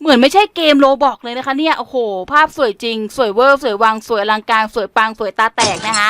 เหมือนไม่ใช่เกมโลบอกเลยนะคะเนี่ย โอ้โห ภาพสวยจริง สวยเวอร์สวยวัง สวยอลังการ สวยปัง สวยตาแตกนะคะ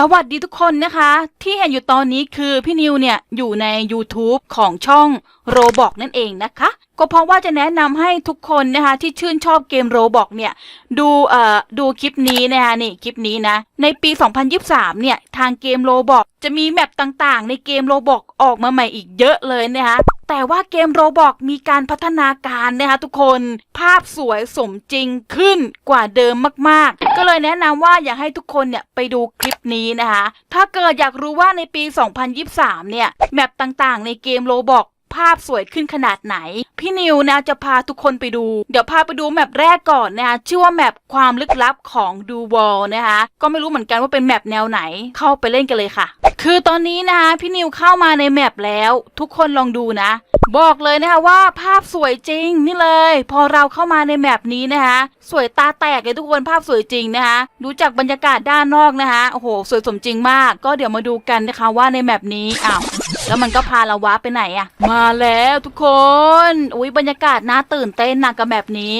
สวัสดีทุกคนนะคะ ที่เห็นอยู่ตอนนี้คือพี่นิวเนี่ยอยู่ใน YouTube ของช่องโรบอกนั่นเองนะคะ ก็เพราะว่าจะแนะนำให้ทุกคนนะคะ ที่ชื่นชอบเกมโรบอกเนี่ย ดูเอ่อดูคลิปนี้นะคะนี่คลิปนี้นะ ในปี 2023 เนี่ย ทางเกมโรบอกจะมีแมปต่างๆ ในเกมโรบอกออกมาใหม่อีกเยอะเลยนะคะแต่ว่าเกมโรบอกมีการพัฒนาการนะคะทุกคนภาพสวยสมจริงขึ้นกว่าเดิมมากๆ ก็เลยแนะนำว่าอยากให้ทุกคนเนี่ยไปดูคลิปนี้นะคะ ถ้าเกิดอยากรู้ว่าในปี 2023 เนี่ย แมปต่างๆ ในเกมโรบอกภาพสวยขึ้นขนาดไหน พี่นิวนะจะพาทุกคนไปดู เดี๋ยวพาไปดูแมปแรกก่อนนะคะชื่อว่าแมปความลึกลับของดูวอลนะคะ ก็ไม่รู้เหมือนกันว่าเป็นแมปแนวไหน เข้าไปเล่นกันเลยค่ะ คือตอนนี้นะคะพี่นิวเข้ามาในแมปแล้ว ทุกคนลองดูนะ บอกเลยนะคะว่าภาพสวยจริงนี่เลย พอเราเข้ามาในแมปนี้นะคะสวยตาแตกเลยทุกคนภาพสวยจริงนะคะดูจากบรรยากาศด้านนอกนะคะโอ้โหสวยสมจริงมาก ก็เดี๋ยวมาดูกันนะคะว่าในแมปนี้อ้าวแล้วมันก็พาเราว้าไปไหนอะมาแล้วทุกคนอุ้ยบรรยากาศน่าตื่นเต้นนะกับแมปนี้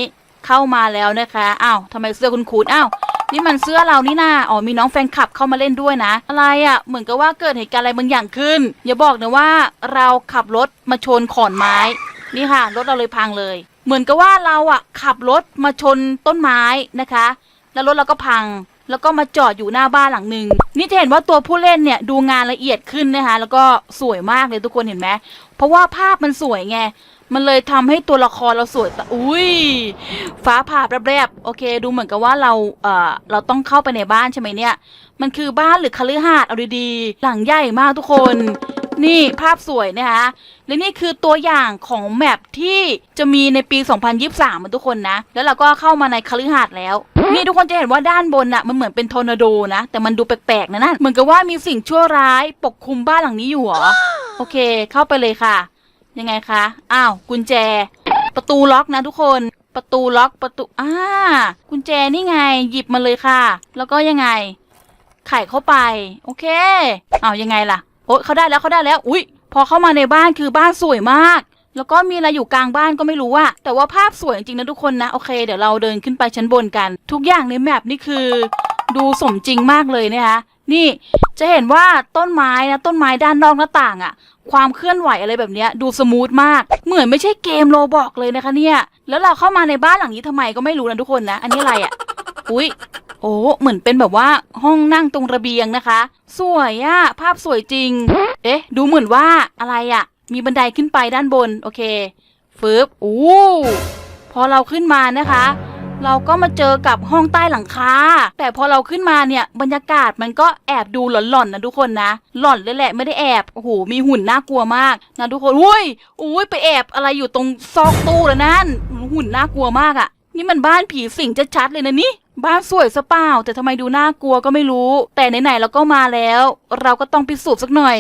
เข้ามาแล้วนะคะอ้าวทำไมเสื้อคุณคูดอ้าว นี่มันเสื้อเรานี่นาอ๋อมีน้องแฟนคลับเข้ามาเล่นด้วยนะ อะไรอะ่ะ เหมือนกับว่าเกิดเหตุการณ์อะไรบางอย่างขึ้น อย่าบอกนะว่าเราขับรถมาชนขอนไม้ นี่ค่ะ รถเราเลยพังเลย เหมือนกับว่าเราอะ่ะ ขับรถมาชนต้นไม้นะคะ แล้วรถเราก็พังแล้วก็มาจอดอยู่หน้าบ้านหลังหนึ่งนี่จะเห็นว่าตัวผู้เล่นเนี่ยดูงานละเอียดขึ้นนะคะ แล้วก็สวยมากเลยทุกคนเห็นไหมเพราะว่าภาพมันสวยไง มันเลยทำให้ตัวละครเราสวยอุ้ย ฟ้าผ่าแรบๆโอเค ดูเหมือนกับว่าเราเอ่อเราต้องเข้าไปในบ้านใช่ไหมเนี่ย มันคือบ้านหรือคฤหาสน์เอาดีๆ หลังใหญ่มากทุกคน นี่ภาพสวยนะคะ และนี่คือตัวอย่างของแมปที่จะมีในปี 2023มาทุกคนนะ แล้วเราก็เข้ามาในคฤหาสน์แล้วนี่ทุกคนจะเห็นว่าด้านบนน่ะมันเหมือนเป็นทอร์นาโดนะ แต่มันดูแปลกๆนะนั่นเหมือนกับว่ามีสิ่งชั่วร้ายปกคลุมบ้านหลังนี้อยู่หรอโอเค เข้าไปเลยค่ะ ยังไงคะ อ้าว กุญแจ ประตูล็อกนะทุกคน ประตูล็อกประตู อ่า กุญแจนี่ไง หยิบมาเลยค่ะ แล้วก็ยังไง ไขเข้าไป โอเค อ้าว ยังไงล่ะ โอ๊ยเขาได้แล้วเขาได้แล้ว อุ๊ยพอเข้ามาในบ้านคือบ้านสวยมาก แล้วก็มีอะไรอยู่กลางบ้านก็ไม่รู้อะแต่ว่าภาพสวยจริงนะทุกคนนะ โอเค เดี๋ยวเราเดินขึ้นไปชั้นบนกัน ทุกอย่างในแมปนี่คือ ดูสมจริงมากเลยนะคะ นี่จะเห็นว่าต้นไม้นะต้นไม้ด้านนอกหน้าต่างอะความเคลื่อนไหวอะไรแบบนี้ดูสมูทมาก เหมือนไม่ใช่เกมโลบอกเลยนะคะเนี่ย แล้วเราเข้ามาในบ้านหลังนี้ทำไมก็ไม่รู้นะทุกคนนะ อันนี้อะไรอะอุ๊ยโอ้เหมือนเป็นแบบว่าห้องนั่งตรงระเบียงนะคะ สวยอะภาพสวยจริง เอ๊ะ ดูเหมือนว่าอะไรอะมีบันไดขึ้นไปด้านบน โอเคฟืบอู้พอเราขึ้นมานะคะ เราก็มาเจอกับห้องใต้หลังคา แต่พอเราขึ้นมาเนี่ยบรรยากาศมันก็แอบดูหลอนๆนะทุกคนนะ หลอนเลยแหละไม่ได้แอบ โอ้โห มีหุ่นน่ากลัวมากนะทุกคนอุ้ยอุ้ยไปแอบอะไรอยู่ตรงซอกตู้แล้วนั่น หุ่นน่ากลัวมากอะนี่มันบ้านผีสิงชัดๆเลยนะนี่บ้านสวยซะเปล่าแต่ทำไมดูน่ากลัวก็ไม่รู้ แต่ไหนๆเราก็มาแล้ว เราก็ต้องพิสูจน์สักหน่อย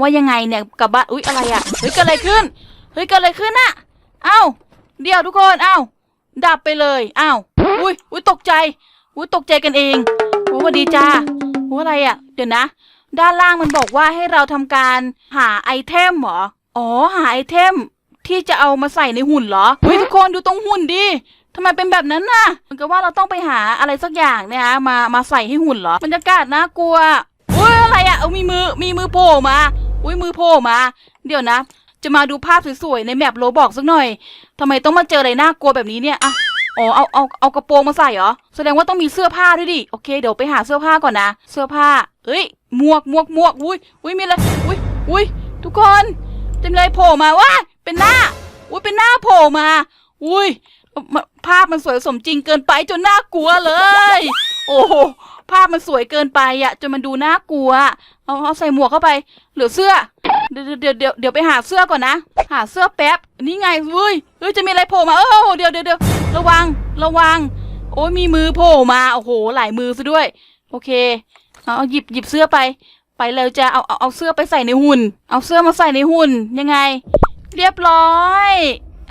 ว่ายังไงเนี่ยกับบ้านอุ๊ยอะไรอะเฮ้ยเกิดอะไรขึ้นเฮ้ยเกิดอะไรขึ้นอะเอ้าเดี๋ยวทุกคนเอ้า ดับไปเลยอ้าวอุ้ยอุ้ยตกใจอุ้ยตกใจกันเองโอ้สวัสดีจ้าโอ้อะไรอะเดี๋ยวนะ ด้านล่างมันบอกว่าให้เราทำการหาไอเทมเหรออ๋อหาไอเทมที่จะเอามาใส่ในหุ่นเหรอเฮ้ยทุกคนดูตรงหุ่นดิทำไมเป็นแบบนั้นน่ะเหมือนกับว่าเราต้องไปหาอะไรสักอย่างเนยนะมามาใส่ให้หุ่นเหรอบรรยากาศน่ากลัวอุ้ยอะไรอะเอามีมือมีมือโผล่มาอุ้ยมือโผล่มา เดี๋ยวนะ จะมาดูภาพสวยๆในแมปโรบอกสักหน่อยทำไมต้องมาเจออะไรน่ากลัวแบบนี้เนี่ยอะอ๋อเอาเอาเอากระโปรงมาใส่เหรอแสดงว่าต้องมีเสื้อผ้าด้วยดิโอเคเดี๋ยวไปหาเสื้อผ้าก่อนนะเสื้อผ้าเอ้ยหมวกหมวกหมวกอุ้ยอุ้ยมีอะไรอุ้ยอุ้ยทุกคนเต็มเลยโผล่มาว้าเป็นหน้าอุ้ยเป็นหน้าโผล่มา อุ้ยภาพมันสวยสมจริงเกินไปจนน่ากลัวเลย โอ้โหภาพมันสวยเกินไปอะจนมันดูน่ากลัวเอาเอาใส่หมวกเข้าไป เหลือเสื้อ เดี๋ยวเดี๋ยวเดี๋ยวเดี๋ยวไปหาเสื้อก่อนนะ หาเสื้อแป๊บ นี่ไงเว้ยเฮ้ยจะมีอะไรโผล่มา เออเดี๋ยวเดี๋ยวเดี๋ยวระวัง ระวัง โอ้ยมีมือโผล่มา โอ้โห หลายมือซะด้วย โอเค เอาหยิบหยิบเสื้อไป ไปเลยจะเอาเอาเอาเสื้อไปใส่ในหุ่น เอาเสื้อมาใส่ในหุ่น ยังไง เรียบร้อย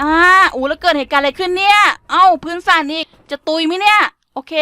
อ่าอู้แล้วเกิดเหตุการณ์อะไรขึ้นเนี่ย เอ้าพื้นสั่นอีก จะตุยไหมเนี่ย โอเค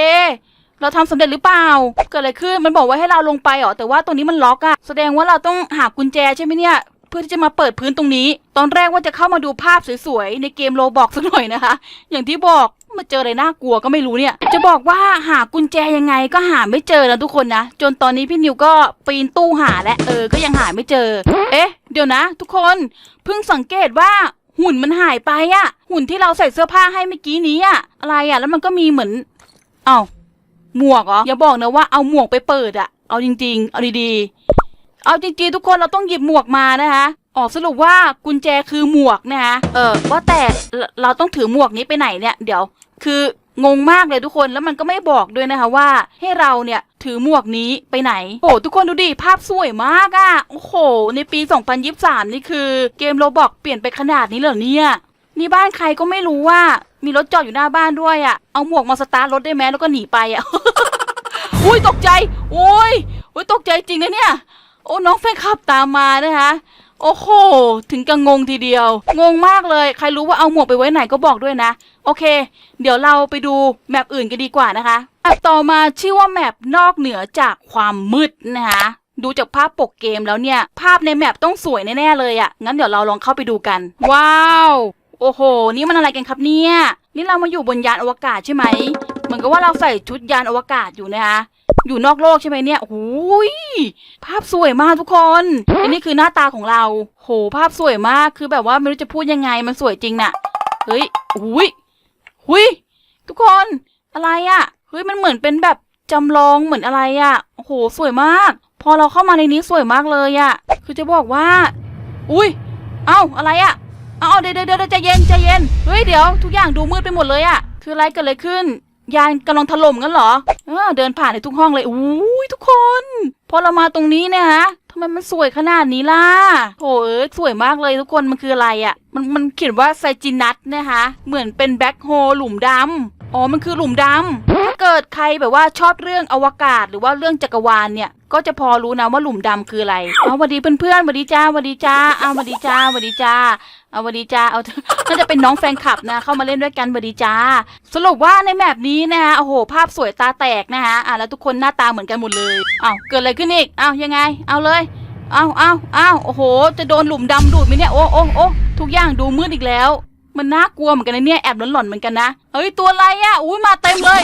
เราทำสำเร็จหรือเปล่า เกิดอะไรขึ้นมันบอกว่าให้เราลงไปเหรอแต่ว่าตรงนี้มันล็อกอะแสดงว่าเราต้องหากุญแจใช่ไหมเนี่ยเพื่อที่จะมาเปิดพื้นตรงนี้ ตอนแรกว่าจะเข้ามาดูภาพสวยๆในเกมโลบอกสักหน่อยนะคะ อย่างที่บอกมาเจออะไรน่ากลัวก็ไม่รู้เนี่ย จะบอกว่าหากุญแจยังไงก็หาไม่เจอนะทุกคนนะ จนตอนนี้พี่นิวก็ปีนตู้หาและเออ ก็ยังหาไม่เจอ เอ๊ะ เดี๋ยวนะ ทุกคนเพิ่งสังเกตว่าหุ่นมันหายไปอะหุ่นที่เราใส่เสื้อผ้าให้เมื่อกี้นี้อะอะไรอะแล้วมันก็มีเหมือน เอ้า หมวกเหรออย่าบอกนะว่าเอาหมวกไปเปิดอะเอาจริง ๆ เอาดีๆ เอาจริงๆ ทุกคนเราต้องหยิบหมวกมานะคะออกสรุปว่ากุญแจคือหมวกนะคะเออว่าแต่เราต้องถือหมวกนี้ไปไหนเนี่ยเดี๋ยว คืองงมากเลยทุกคนแล้วมันก็ไม่บอกด้วยนะคะว่า ให้เราเนี่ยถือหมวกนี้ไปไหนโอ้ทุกคนดูดิภาพสวยมากอะ่ะโอ้โห ในปี 2023 นี่คือ เกมโรบอกเปลี่ยนไปขนาดนี้เหรอเนี่ยนี่บ้านใครก็ไม่รู้ว่า มีรถจอดอยู่หน้าบ้านด้วยอะ่ะ เอาหมวกมาสตาร์ทรถได้ไหมแล้วก็หนีไปอะ่ะ อุ้ยตกใจ โอ้ยโอ้ยตกใจจริงนะเนี่ย โอ้น้องแฟนคลับตามมานะคะ โอ้โห ถึงกับงงทีเดียว งงมากเลย ใครรู้ว่าเอาหมวกไปไว้ไหนก็บอกด้วยนะ โอเค เดี๋ยวเราไปดูแมปอื่นกันดีกว่านะคะแมปต่อมาชื่อว่าแมปนอกเหนือจากความมืดนะคะดูจากภาพปกเกมแล้วเนี่ย ภาพในแมปต้องสวยแน่ ๆ เลยอะ่ะ งั้นเดี๋ยวเราลองเข้าไปดูกัน ว้าว โอ้โห นี่มันอะไรกันครับเนี่ย นี่เรามาอยู่บนยานอวกาศใช่ไหม เหมือนกับว่าเราใส่ชุดยานอวกาศอยู่นะคะ อยู่นอกโลกใช่ไหมเนี่ยโอ้ย ภาพสวยมากทุกคน อันนี้คือหน้าตาของเรา โห ภาพสวยมาก คือแบบว่าไม่รู้จะพูดยังไง มันสวยจริงน่ะ เฮ้ยหุยหุยทุกคน อะไรอะ่ะ เฮ้ย มันเหมือนเป็นแบบจำลองเหมือนอะไรอะ่ะ โอ้โห สวยมาก พอเราเข้ามาในนี้สวยมากเลยอะ่ะ คือจะบอกว่า อุ้ย เอ้า อะไรอะ่ะ เอาเอเดี๋ยวเดี๋ยวใจเย็นใจเย็นเฮ้ยเดี๋ยวทุกอย่างดูมืดไปหมดเลยอะคืออะไรเกิดอะไรขึ้น ยานกำลังถล่มกันเหรอเออเดินผ่านในทุกห้องเลยอุ้ยทุกคนพอเรามาตรงนี้เนี่ยฮะทำไมมันสวยขนาดนี้ล่ะโถเอ้ยสวยมากเลยทุกคนมันคืออะไรอะ่ะมันมันเขียนว่าไซจินัทนะคะเหมือนเป็นแบ็คโฮหลุมดำอ๋อมันคือหลุมดำถ้าเกิดใครแบบว่าชอบเรื่องอวกาศหรือว่าเรื่องจักรวาลเนี่ย ก็จะพอรู้นะว่าหลุมดำคืออะไร เอาวัสดีเพื่อนๆวัสดีจ้าวัสดีจ้า เอาวัสดีจ้าวัสดีจ้า เอาวัสดีจ้า เอา น่าจะเป็นน้องแฟนคลับนะ เข้ามาเล่นด้วยกันวัสดีจ้า สรุปว่าในแมปนี้นะคะโอ้โห ภาพสวยตาแตกนะคะอะแล้วทุกคนหน้าตาเหมือนกันหมดเลย เอ้าเกิดอะไรขึ้นอีก เอายังไง เอาเลย เอาวอ้าวอ้าโอ้โห จะโดนหลุมดำดูดไหมเนี่ย โอ้โอ้โอ้ทุกอย่างดูมืดอีกแล้ว มันน่ากลัวเหมือนกันนะเนี่ย แอบหลอนๆเหมือนกันนะ เฮ้ย ตัวอะไรอะอุ้ยมาเต็มเลย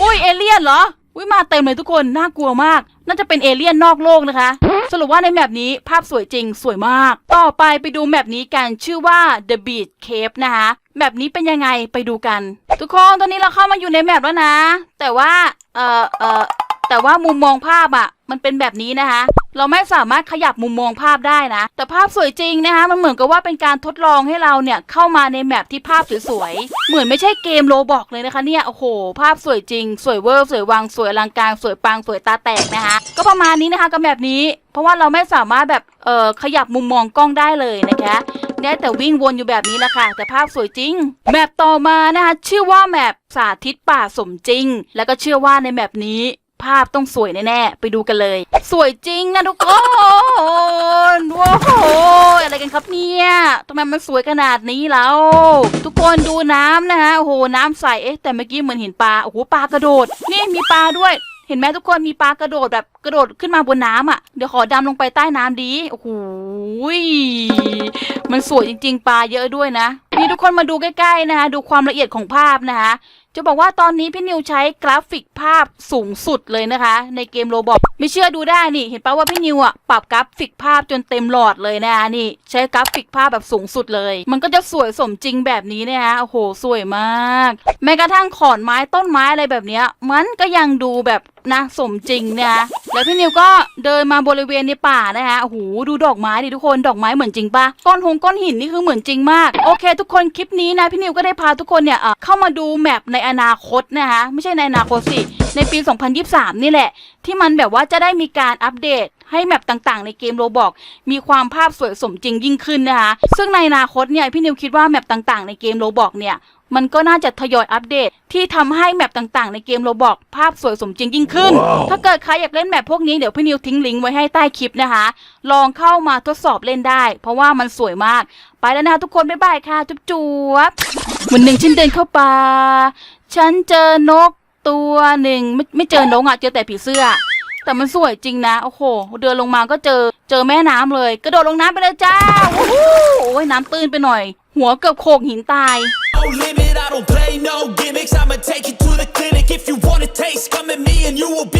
อุ้ย เอเลี่ยนเหรอ วิมาเต็มเลยทุกคน น่ากลัวมาก น่าจะเป็นเอเลี่ยนนอกโลกนะคะ สรุปว่าในแมปนี้ภาพสวยจริงสวยมาก ต่อไปไปดูแมปนี้กันชื่อว่า The Beach Cave นะคะแมปนี้เป็นยังไงไปดูกัน ทุกคนตอนนี้เราเข้ามาอยู่ในแมปแล้วนะ แต่ว่าเอ่อเอ่อแต่ว่ามุมมองภาพอะ มันเป็นแบบนี้นะคะ เราไม่สามารถขยับมุมมองภาพได้นะ แต่ภาพสวยจริงนะคะ มันเหมือนกับว่าเป็นการทดลองให้เราเนี่ยเข้ามาในแมปที่ภาพสวยๆ เหมือนไม่ใช่เกมโลบอกเลยนะคะเนี่ย โอ้โห ภาพสวยจริง สวยเวอร์สวยวัง สวยอลังการ สวยปัง สวยตาแตกนะคะ ก็ประมาณนี้นะคะกับแบบนี้ เพราะว่าเราไม่สามารถแบบ เอ่อ ขยับมุมมองกล้องได้เลยนะคะได้แต่วิ่งวนอยู่แบบนี้แหละค่ะ แต่ภาพสวยจริง แมปต่อมานะคะ ชื่อว่าแมปสาธิตป่าสมจริง แล้วก็เชื่อว่าในแมปนี้ ภาพต้องสวยแน่ๆ ไปดูกันเลย สวยจริงนะทุกคนว้าวอะไรกันครับเนี่ยทำไมมันสวยขนาดนี้แล้ว ทุกคนดูน้ำนะคะโอ้โหน้ำใสเอ๊ะแต่เมื่อกี้เหมือนเห็นปลาโอ้โหปลากระโดด นี่มีปลาด้วย เห็นไหมทุกคนมีปลากระโดดแบบ กระโดดขึ้นมาบนน้ำอะ เดี๋ยวขอดำลงไปใต้น้ำดี โอ้โหมันสวยจริง ๆ ปลาเยอะด้วยนะ นี่ทุกคนมาดูใกล้ๆนะคะ ดูความละเอียดของภาพนะคะ จะบอกว่าตอนนี้พี่นิวใช้กราฟิกภาพสูงสุดเลยนะคะ ในเกมโรบอกไม่เชื่อดูได้นี่ เห็นปะว่าพี่นิวอะปรับกราฟิกภาพจนเต็มหลอดเลยนะคะนี่ ใช้กราฟิกภาพแบบสูงสุดเลย มันก็จะสวยสมจริงแบบนี้นะคะโอ้โหสวยมาก แม้กระทั่งขอนไม้ต้นไม้อะไรแบบเนี้ย มันก็ยังดูแบบนะสมจริงนะคะแล้วพี่นิวก็เดินมาบริเวณในป่านะคะโอ้โหดูดอกไม้ดิทุกคนดอกไม้เหมือนจริงปะก้อนหงก้อนหินนี่คือเหมือนจริงมากโอเค ทุกคนคลิปนี้นะพี่นิวก็ได้พาทุกคนเนี่ยเอ่อเข้ามาดูแมปในอนาคตนะคะไม่ใช่ในอนาคตสิในปี 2023 นี่แหละ ที่มันแบบว่าจะได้มีการอัปเดต ให้แมปต่างๆ ในเกมโรบอกมีความภาพสวยสมจริงยิ่งขึ้นนะคะ ซึ่งในอนาคตเนี่ยพี่นิวคิดว่าแมปต่างๆ ในเกมโรบอกเนี่ยมันก็น่าจะทยอยอัปเดต ที่ทำให้แมปต่างๆ ในเกมโรบอกภาพสวยสมจริงยิ่งขึ้นถ้าเกิดใครอยากเล่นแมปพวกนี้เดี๋ยวพี่นิวทิ้งลิงก์ไว้ให้ใต้คลิปนะคะ ลองเข้ามาทดสอบเล่นได้ เพราะว่ามันสวยมาก ไปแล้วนะทุกคน บ๊ายบายค่ะ จุ๊บจุ๊บวันหนึ่งฉันเดินเข้าป่า ฉันเจอนกตัวหนึ่งไม่ไม่เจอนกอะเจอแต่ผีเสื้อ แต่มันสวยจริงนะ โอ้โห เดินลงมาก็เจอ เจอแม่น้ำเลย กระโดดลงน้ำไปเลยจ้าโอ้โอ้ยน้ำตื้นไปหน่อย หัวเกือบโขกหินตาย No gimmicks. I'ma take you to the clinic if you want a taste. Come at me and you will be.